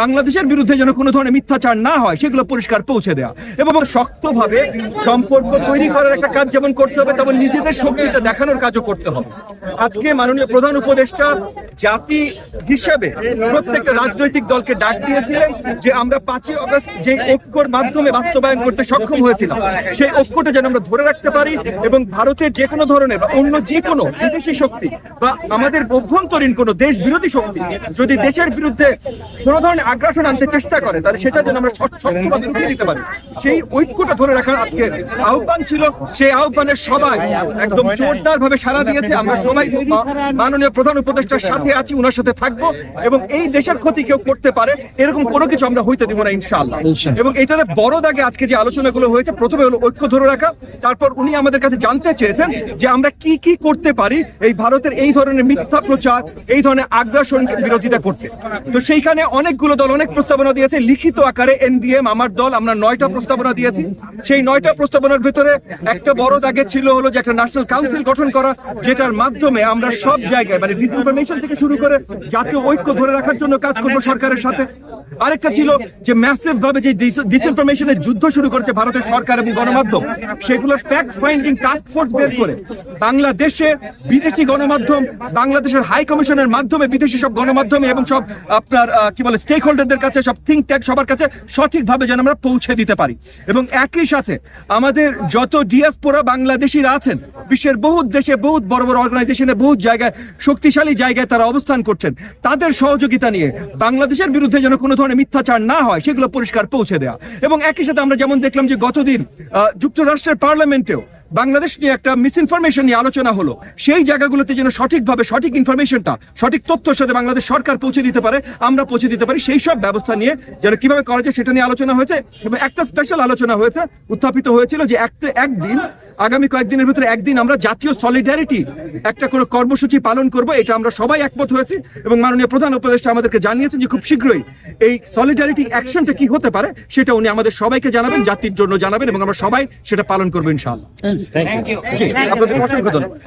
বাংলাদেশের বিরুদ্ধে যেন কোনো ধরনের মিথ্যাচার না হয়, সেগুলো পরিষ্কার পৌঁছে দেওয়া এবং শক্তভাবে সম্পর্ক তৈরি করার একটা কাজ যেমন করতে হবে, তেমন নিজেদের শক্তিটা দেখানোর কাজও করতে হবে। আজকে মাননীয় প্রধান উপদেষ্টা জাতি হিসেবে প্রত্যেকটা রাজনৈতিক দলকে ডাক দিয়েছিলেন যে আমরা পাঁচই অগস্ট যে ঐক্যর মাধ্যমে বাস্তবায়ন করতে সক্ষম হয়েছিলাম, সেই ঐক্যটা যেন আমরা ধরে রাখতে পারি এবং ভারতের যে কোনো ধরনের বা অন্য যে কোনো বিদেশি শক্তি বা আমাদের অভ্যন্তরীণ কোনো দেশ বিরোধী শক্তি যদি দেশের বিরুদ্ধে কোনো ধরনের আগ্রাসন আনতে চেষ্টা করে তাহলে সেটা যেন আমরা শক্ত- শক্তভাবে রুখে দিতে পারি। সেই ঐক্যটা ধরে রাখার আজকে আহ্বান ছিল সেই আহ্বানের সবাই একদম জোরদার ভাবে সাড়া দিয়েছে। আমরা সবাই মাননীয় প্রধান উপদেষ্টার সাথে আছি ওনার সাথে থাকব এবং এই দেশের ক্ষতি কেউ করতে পারে এরকম কোনো কিছু আমরা হইতে দিব না ইনশাআল্লাহ। এবং এটাতে বড় দাগে আজকে যে আলোচনাগুলো হয়েছে প্রথমে হলো ঐক্য ধরে রাখা তারপর উনি আমাদের কাছে জানতে চেয়েছেন যে আমরা কি কি করতে পারি এই ভারতের এই ধরনের মিথ্যা প্রচার এই ধরনের আগ্রাসন বিরোধিতা করতে। তো সেইখানে অনেকগুলো দল অনেক প্রস্তাবনা দিয়েছে, লিখিত আকারে এনডিএম, আমার দল, আমরা নয়টা প্রস্তাবনা দিয়েছি। সেই নয়টা প্রস্তাবনার ভিতরে একটা বড় দাগে ছিল হলো যে একটা ন্যাশনাল কাউন্সিল গঠন করা, যেটার মাধ্যমে আমরা সব জায়গায় মানে ডিসইনফরমেশন থেকে শুরু করে জাতীয় ঐক্য ধরে রাখার জন্য কাজ করব সরকারের সাথে। আরেকটা ছিল যে ম্যাসিভ ভাবে যে ডিসইনফরমেশনের যুদ্ধ শুরু করেছে ভারতের সরকার এবং গণমাধ্যম সেগুলোর ফ্যাক্ট ফাইন্ডিং টাস্ক ফোর্স বের করে বাংলাদেশে বিদেশি গণমাধ্যম, বাংলাদেশের হাই কমিশনের মাধ্যমে বিদেশি সব গণমাধ্যমে এবং সব আপনার কি বলে স্টেক হোল্ডারদের কাছে, সব থিঙ্ক ট্যাঙ্ক সবার কাছে সঠিকভাবে যেন আমরা পৌঁছে দিতে পারি। এবং একই সাথে আমাদের যত ডিয়াসপোরা বাংলাদেশিরা আছেন, বিশ্বের বহুত দেশে বহুত বড় বড় অর্গানাইজেশনে বহুত জায়গায়, শক্তিশালী জায়গায় তারা অবস্থান করছেন, তাদের সহযোগিতা নিয়ে বাংলাদেশের বিরুদ্ধে যেন কোনো ধরনের মিথ্যাচার না হয়, সেগুলো পরিষ্কার পৌঁছে দেওয়া এবং একই সাথে আমরা যেমন দেখলাম যে গতদিন যুক্তরাষ্ট্রের পার্লামেন্টেও বাংলাদেশ নিয়ে একটা মিস ইনফরমেশন নিয়ে আলোচনা হলো। সেই জায়গাগুলোতে যেন সঠিকভাবে সঠিক ইনফরমেশনটা সঠিক তথ্যের সাথে বাংলাদেশ সরকার পৌঁছে দিতে পারে, আমরা পৌঁছে দিতে পারি। সেই সব ব্যবস্থা নিয়ে যেন কীভাবে করা যায় সেটা নিয়ে আলোচনা হয়েছে এবং একটা স্পেশাল আলোচনা হয়েছে, উত্থাপিত হয়েছিল যে একটা একদিন, আগামী কয়েকদিনের ভিতরে একদিন আমরা জাতীয় সলিডারিটি একটা করে কর্মসূচি পালন করব, এটা আমরা সবাই একমত হয়েছি এবং মাননীয় প্রধান উপদেষ্টা আমাদেরকে জানিয়েছেন যে খুব শীঘ্রই এই সলিডারিটি অ্যাকশনটা কি হতে পারে, সেটা উনি আমাদের সবাইকে জানাবেন, জাতির জন্য জানাবেন এবং আমরা সবাই সেটা পালন করব ইনশাআল্লাহ। জি আপনাদের অসংখ্য ধন্যবাদ